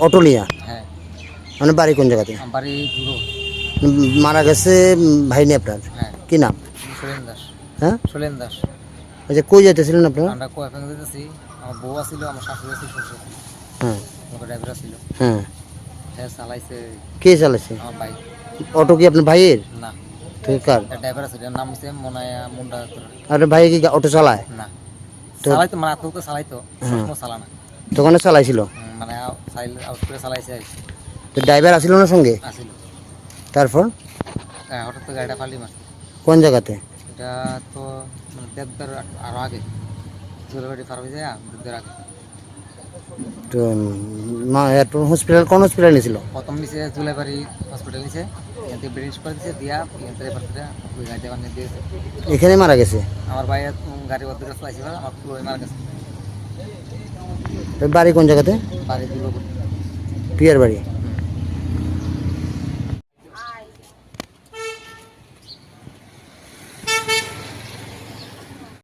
অটোলিয়া। হ্যাঁ। মানে বাড়ি কোন জায়গাতে? বাড়ি মারা গেছে উম, ভাইনি আপনার? হ্যাঁ। কি নাম? সোলেন দাস। হ্যাঁ? সোলেন দাস। আচ্ছা কই যেতেছিলেন আপনারা? আমরা কোয়াফেন দিতেছি আমার বউ আছিল আমার শাশুড়ি আছিল শ্বশুর হ্যাঁ। আমার ড্রাইভার ছিল হ্যাঁ। হ্যাঁ চালাইছে। কে আমার বাইক অটো কি আপনার ভাইয়ের? না। কার? ড্রাইভার আছে নাম হচ্ছে মনায়া মুন্ডা। আর ভাই কি অটো চালায়? না। তো- চালাইতো মানে আত্মকে চালাইতো সবসময় চালা না। দোকানে চালাইছিল? মানে আউট করে চালাইছে তো ড্রাইভার আসিল না সঙ্গে? আসিল। তারপর? হ্যাঁ, হঠাৎ তো গাড়িটা ফালি মারছে। কোন জায়গাতে? এটা তো মানে দেবদার আরও আগে। পার হয়ে যায় দেবদার আগে। তো মা হসপিটাল কোন হসপিটাল নিয়েছিল প্রথম নিচে জুলাইবাড়ি হসপিটাল নিচে এখান থেকে ব্রিটিশ করে দিছে দিয়া এখান থেকে ওই গাড়িতে বানিয়ে দিয়েছে। এখানে মারা গেছে? আমার ভাই গাড়ি বদ্ধ কাছে চাইছে আমার পুরো মার গেছে। বাড়ি কোন জায়গাতে? বাড়ি পিয়ার বাড়ি